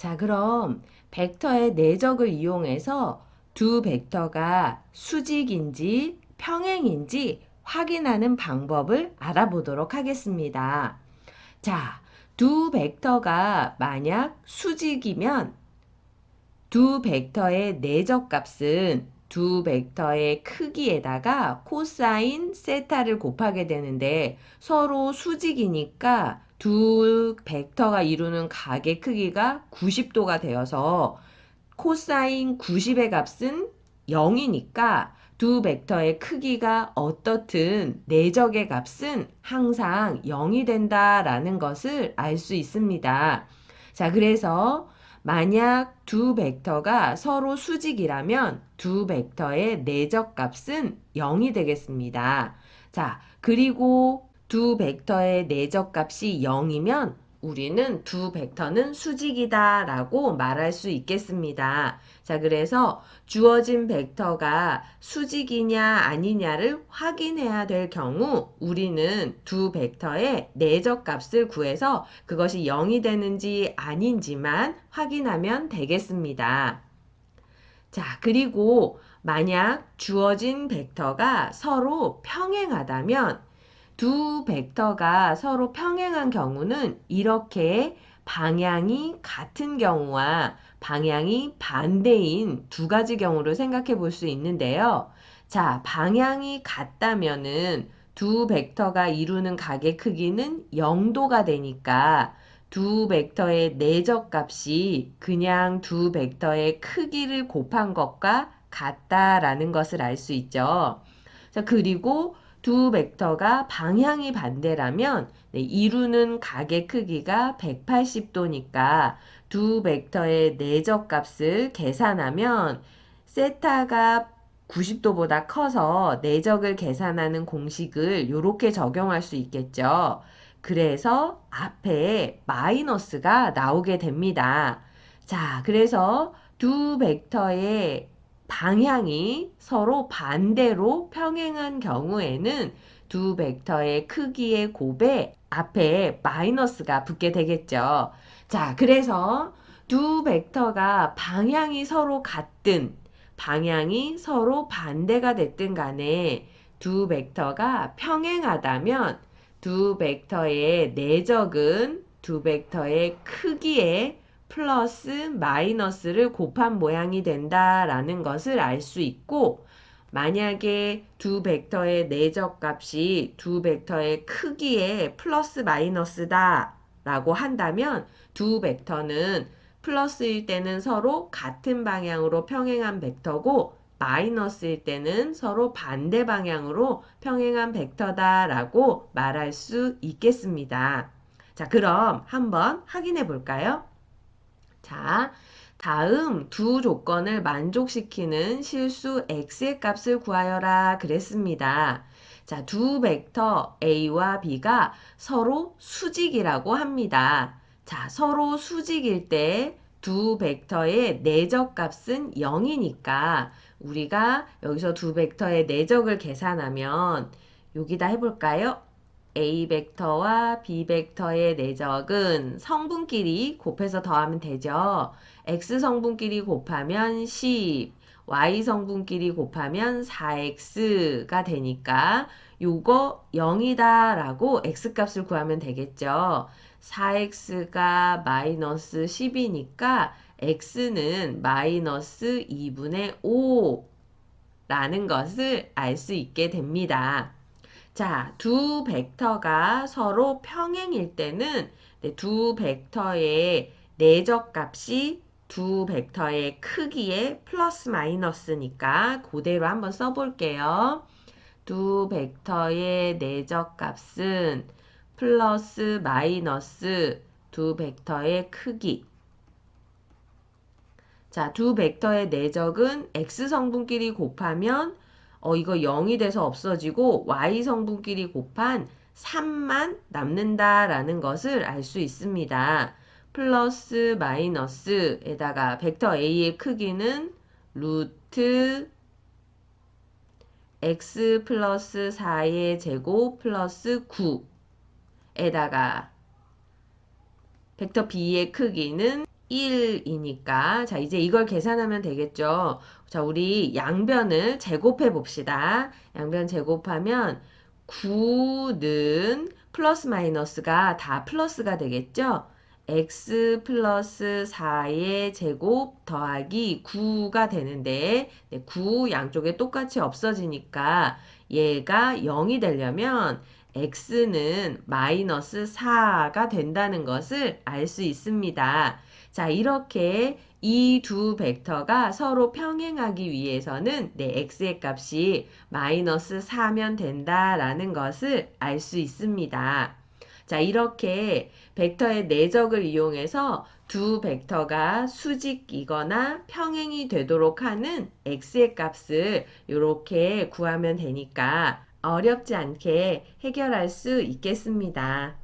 자, 그럼 벡터의 내적을 이용해서 두 벡터가 수직인지 평행인지 확인하는 방법을 알아보도록 하겠습니다. 자, 두 벡터가 만약 수직이면 두 벡터의 내적 값은 두 벡터의 크기에다가 코사인 세타를 곱하게 되는데 서로 수직이니까 두 벡터가 이루는 각의 크기가 90도가 되어서 코사인 90의 값은 0이니까 두 벡터의 크기가 어떻든 내적의 값은 항상 0이 된다라는 것을 알 수 있습니다. 자, 그래서 만약 두 벡터가 서로 수직이라면 두 벡터의 내적 값은 0이 되겠습니다. 자, 그리고 두 벡터의 내적 값이 0이면 우리는 두 벡터는 수직이다 라고 말할 수 있겠습니다. 자, 그래서 주어진 벡터가 수직이냐 아니냐를 확인해야 될 경우 우리는 두 벡터의 내적 값을 구해서 그것이 0이 되는지 아닌지만 확인하면 되겠습니다. 자, 그리고 만약 주어진 벡터가 서로 평행하다면 두 벡터가 서로 평행한 경우는 이렇게 방향이 같은 경우와 방향이 반대인 두 가지 경우를 생각해 볼 수 있는데요. 자, 방향이 같다면은 두 벡터가 이루는 각의 크기는 0도가 되니까 두 벡터의 내적 값이 그냥 두 벡터의 크기를 곱한 것과 같다라는 것을 알 수 있죠. 자, 그리고 두 벡터가 방향이 반대라면 네, 이루는 각의 크기가 180도니까 두 벡터의 내적 값을 계산하면 세타가 90도보다 커서 내적을 계산하는 공식을 이렇게 적용할 수 있겠죠. 그래서 앞에 마이너스가 나오게 됩니다. 자, 그래서 두 벡터의 방향이 서로 반대로 평행한 경우에는 두 벡터의 크기의 곱에 앞에 마이너스가 붙게 되겠죠. 자, 그래서 두 벡터가 방향이 서로 같든 방향이 서로 반대가 됐든 간에 두 벡터가 평행하다면 두 벡터의 내적은 두 벡터의 크기에 플러스 마이너스를 곱한 모양이 된다라는 것을 알 수 있고 만약에 두 벡터의 내적 값이 두 벡터의 크기에 플러스 마이너스다 라고 한다면 두 벡터는 플러스일 때는 서로 같은 방향으로 평행한 벡터고 마이너스일 때는 서로 반대 방향으로 평행한 벡터다 라고 말할 수 있겠습니다. 자, 그럼 한번 확인해 볼까요? 자, 다음 두 조건을 만족시키는 실수 x의 값을 구하여라 그랬습니다. 자, 두 벡터 a와 b가 서로 수직이라고 합니다. 자, 서로 수직일 때 두 벡터의 내적 값은 0이니까 우리가 여기서 두 벡터의 내적을 계산하면 여기다 해볼까요? A 벡터와 B 벡터의 내적은 성분끼리 곱해서 더하면 되죠. X 성분끼리 곱하면 10, Y 성분끼리 곱하면 4X가 되니까 요거 0이다 라고 X 값을 구하면 되겠죠. 4X가 마이너스 10이니까 X는 마이너스 2분의 5 라는 것을 알 수 있게 됩니다. 자, 두 벡터가 서로 평행일 때는 네, 두 벡터의 내적 값이 두 벡터의 크기에 플러스 마이너스니까 그대로 한번 써볼게요. 두 벡터의 내적 값은 플러스 마이너스 두 벡터의 크기 자, 두 벡터의 내적은 x 성분끼리 곱하면 어, 이거 0이 돼서 없어지고 y 성분끼리 곱한 3만 남는다라는 것을 알 수 있습니다. 플러스 마이너스에다가 벡터 a의 크기는 루트 x 플러스 4의 제곱 플러스 9에다가 벡터 b의 크기는 1이니까 자 이제 이걸 계산하면 되겠죠. 자 우리 양변을 제곱해 봅시다. 양변 제곱하면 9는 플러스 마이너스가 다 플러스가 되겠죠. x 플러스 4의 제곱 더하기 9가 되는데 네, 9 양쪽에 똑같이 없어지니까 얘가 0이 되려면 x는 마이너스 4가 된다는 것을 알 수 있습니다. 자, 이렇게 이 두 벡터가 서로 평행하기 위해서는 내 x의 값이 마이너스 4면 된다라는 것을 알 수 있습니다. 자, 이렇게 벡터의 내적을 이용해서 두 벡터가 수직이거나 평행이 되도록 하는 x의 값을 이렇게 구하면 되니까 어렵지 않게 해결할 수 있겠습니다.